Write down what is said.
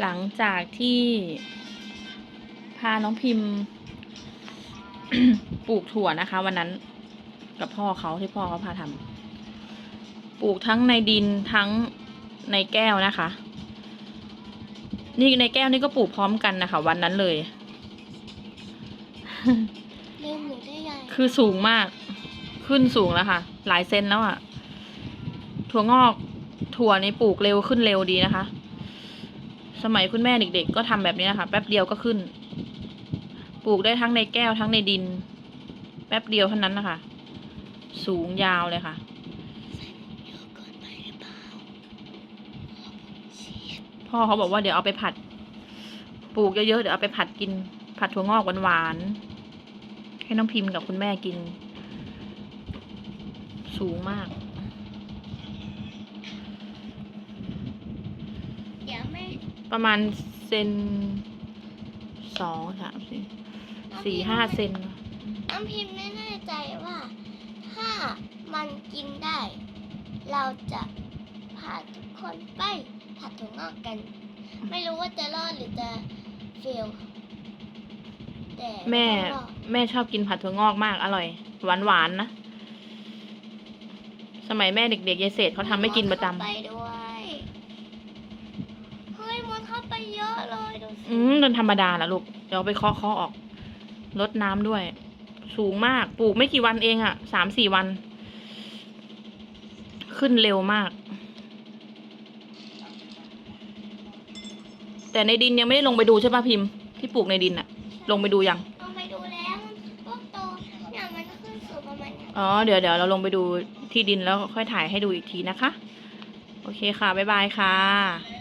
หลังจากที่พาน้องพิมพ์ปลูกถั่วนะคะ วันนั้นกับพ่อเขาที่พ่อเขาพาทำปลูกทั้งในดินทั้งในแก้วนะคะ นี่ในแก้วนี่ก็ปลูกพร้อมกันนะคะ วันนั้นเลยลืมหนูได้ยังคือสูงมาก ขึ้นสูงแล้วค่ะ หลายเซนแล้วอะ่ะ ถั่วงอกถั่วนี่ปลูกเร็วขึ้นเร็วดีนะคะ สมัยคุณแม่เด็กๆ ก็ทำแบบนี้นะคะแป๊บเดียวก็ขึ้น ปลูกได้ทั้งในแก้วทั้งในดิน แป๊บเดียวเท่านั้นนะคะ สูงยาวเลยค่ะพ่อเขาบอกว่าเดี๋ยวเอาไปผัด ปลูกเยอะๆเดี๋ยวเอาไปผัดกิน ผัดถั่วงอกหวานๆให้น้องพิมพ์กับคุณแม่กิน สูงมากเดี๋ยวแม่ ประมาณเซนสองสามสี่สี่ห้าเซนน้ำพิมพ์ไม่แน่ใจว่า ถ้ามันกินได้ เราจะพาทุกคนไปผัดถั่วงอกกัน ไม่รู้ว่าจะรอดหรือจะเฟลแต่แม่ต้องรอดแม่ชอบกินผัดถั่วงอกมากอร่อย หวานหวานๆนะ สมัยแม่เด็กๆยายเศษเขาทำให้กินประจเข้าไปด้วยเฮ้ยมันเข้า ไปเยอะเลยดูำสิอืมเป็นธรรมดาละลูก เดี๋ยวเอาไปเคาะเคาะออกลดน้ำด้วย สูงมาก ปลูกไม่กี่วันเองอะสามสี่วัน ขึ้นเร็วมาก แต่ในดินยังไม่ได้ลงไปดูใช่ป่ะพิมพ์ที่ปลูกในดินอะลงไปดูยังลองไปดูแล้ว มันก็โตเนี่ยมันก็ขึ้นสูงประมาณเนี้ย อ๋อ เดี๋ยวเดี๋ยวเราลงไปดูที่ดินแล้วค่อยถ่ายให้ดูอีกทีนะคะ โอเคค่ะ บ๊ายบายค่ะ